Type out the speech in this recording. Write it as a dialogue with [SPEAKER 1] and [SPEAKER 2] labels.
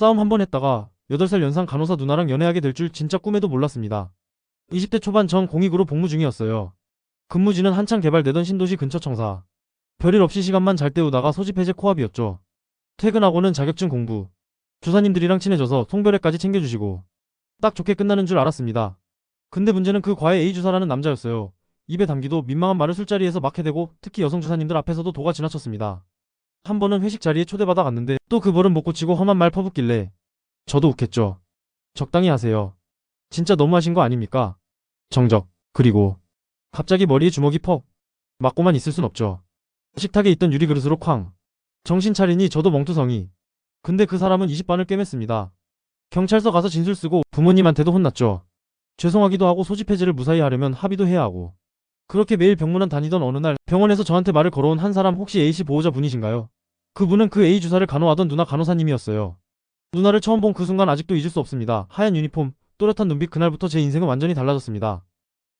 [SPEAKER 1] 싸움 한 번 했다가 8살 연상 간호사 누나랑 연애하게 될 줄 진짜 꿈에도 몰랐습니다. 20대 초반 전 공익으로 복무 중이었어요. 근무지는 한창 개발되던 신도시 근처 청사. 별일 없이 시간만 잘 때우다가 소집 해제 코앞이었죠. 퇴근하고는 자격증 공부. 주사님들이랑 친해져서 송별회까지 챙겨주시고 딱 좋게 끝나는 줄 알았습니다. 근데 문제는 그 과외 A 주사라는 남자였어요. 입에 담기도 민망한 말을 술자리에서 막 해대고 특히 여성 주사님들 앞에서도 도가 지나쳤습니다. 한 번은 회식 자리에 초대받아 갔는데 또그 버릇 못 고치고 험한 말 퍼붓길래 저도 욱했죠. 적당히 하세요. 진짜 너무하신 거 아닙니까? 정적. 그리고 갑자기 머리에 주먹이 퍽. 맞고만 있을 순 없죠. 식탁에 있던 유리 그릇으로 쾅. 정신 차리니 저도 멍투성이. 근데 그 사람은 20반을 꿰맸습니다. 경찰서 가서 진술 쓰고 부모님한테도 혼났죠. 죄송하기도 하고 소집 해제를 무사히 하려면 합의도 해야 하고. 그렇게 매일 병문안 다니던 어느 날 병원에서 저한테 말을 걸어온 한 사람 혹시 A씨 보호자 분이신가요? 그분은 그 A 주사를 간호하던 누나 간호사님이었어요. 누나를 처음 본 그 순간 아직도 잊을 수 없습니다. 하얀 유니폼, 또렷한 눈빛 그날부터 제 인생은 완전히 달라졌습니다.